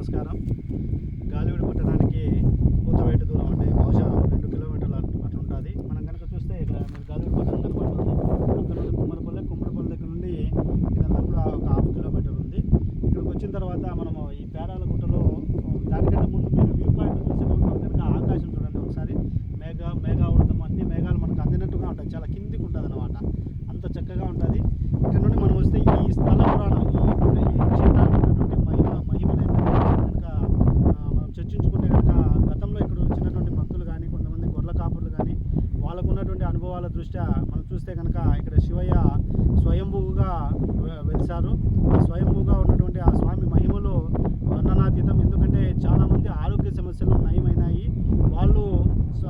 నమస్కారం. గాలివీడు పట్టణానికి కూతవేటు దూరం అంటే బహుశా రెండు కిలోమీటర్లు అటు అట్లా ఉంటుంది మనం కనుక చూస్తే ఇక్కడ మీరు గాలివీడు పట్టణం కనపడుతుంది. అక్కడ నుండి కుమ్మరపల్లె కుమ్మరపల్లె దగ్గర నుండి ఇదంతా కూడా ఒక హాఫ్ కిలోమీటర్ ఉంది. ఇక్కడికి వచ్చిన తర్వాత మనము ఈ పేరాల గుట్టలో దానికంటే ముందు మీరు వ్యూ పాయింట్ చూసేటప్పుడు కనుక ఆకాశం చూడండి ఒకసారి. మేఘ మేఘావృతం అన్ని మేఘాలు మనకు అందినట్టుగా ఉంటాయి. చాలా కిందికి ఉంటుంది అనమాట అంత చక్కగా ఉంటుంది ఇక్కడ నుండి మనం వస్తే ఈ స్థల పురాణం ఈ ఈ క్షేత్రానికి ఉన్నటువంటి మహిమ మహిమలు ఏంటంటే కనుక ఆ, మనం చర్చించుకుంటే కనుక గతంలో ఇక్కడ వచ్చినటువంటి భక్తులు కానీ కొంతమంది గొర్రెల కాపులు కానీ వాళ్ళకు ఉన్నటువంటి అనుభవాల దృష్ట్యా మనం చూస్తే కనుక ఇక్కడ శివయ్య స్వయంభూగా వెలిశారు. ఆ స్వయంభూగా ఉన్నటువంటి ఆ స్వామి మహిమలు వర్ణనాతీతం. ఎందుకంటే చాలామంది ఆరోగ్య సమస్యలు నయమైనాయి. వాళ్ళు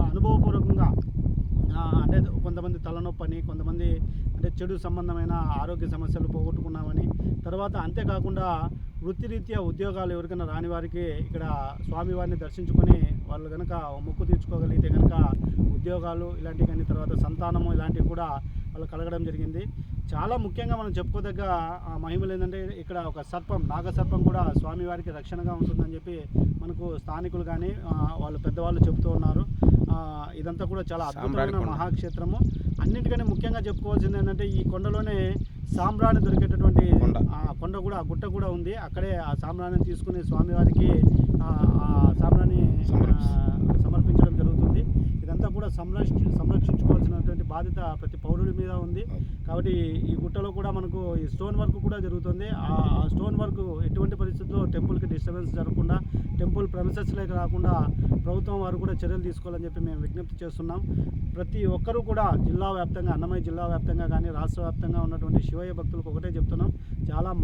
అనుభవపూర్వకంగా అంటే కొంతమంది తలనొప్పని కొంతమంది అంటే చెడు సంబంధమైన ఆరోగ్య సమస్యలు పోగొట్టుకున్నామని తర్వాత అంతేకాకుండా వృత్తిరీత్యా ఉద్యోగాలు ఎవరికైనా రాని వారికి ఇక్కడ స్వామివారిని దర్శించుకొని వాళ్ళు కనుక మొక్కు తీర్చుకోగలిగితే కనుక ఉద్యోగాలు ఇలాంటివి కానీ తర్వాత సంతానము ఇలాంటివి కూడా వాళ్ళు కలగడం జరిగింది. చాలా ముఖ్యంగా మనం చెప్పుకోదగ్గ ఆ, మహిమలు ఏంటంటే ఇక్కడ ఒక సర్పం నాగసర్పం కూడా స్వామివారికి రక్షణగా ఉంటుందని చెప్పి మనకు స్థానికులు కానీ వాళ్ళు పెద్దవాళ్ళు చెబుతూ ఉన్నారు. ఇదంతా కూడా చాలా అద్భుతమైన. మహాక్షేత్రము. అన్నిటికంటే ముఖ్యంగా చెప్పుకోవాల్సింది ఏంటంటే ఈ కొండలోనే సాంబ్రాణి దొరికేటటువంటి కొండ. ఆ కొండ కూడా ఆ గుట్ట కూడా ఉంది. అక్కడే ఆ సాంబ్రాణిని తీసుకుని స్వామివారికి ఆ ఆ, సమర్పించడం జరుగుతుంది. ఇదంతా కూడా సంరక్ష సంరక్షించుకోవాల్సినటువంటి బాధ్యత ప్రతి పౌరుడి మీద ఉంది. కాబట్టి ఈ గుట్టలో కూడా మనకు ఈ స్టోన్ వర్క్ కూడా జరుగుతుంది. ఆ ఆ స్టోన్ టెంపుల్కి డిస్టర్బెన్స్ జరగకుండా టెంపుల్ ప్రమిసెస్లోకి రాకుండా ప్రభుత్వం వారు కూడా చర్యలు తీసుకోవాలని చెప్పి మేము విజ్ఞప్తి చేస్తున్నాం. ప్రతి ఒక్కరూ కూడా జిల్లా వ్యాప్తంగా అన్నమయ్య జిల్లా వ్యాప్తంగా కానీ రాష్ట్ర వ్యాప్తంగా ఉన్నటువంటి శివయ్య భక్తులకు ఒకటే చెప్తున్నాం. చాలా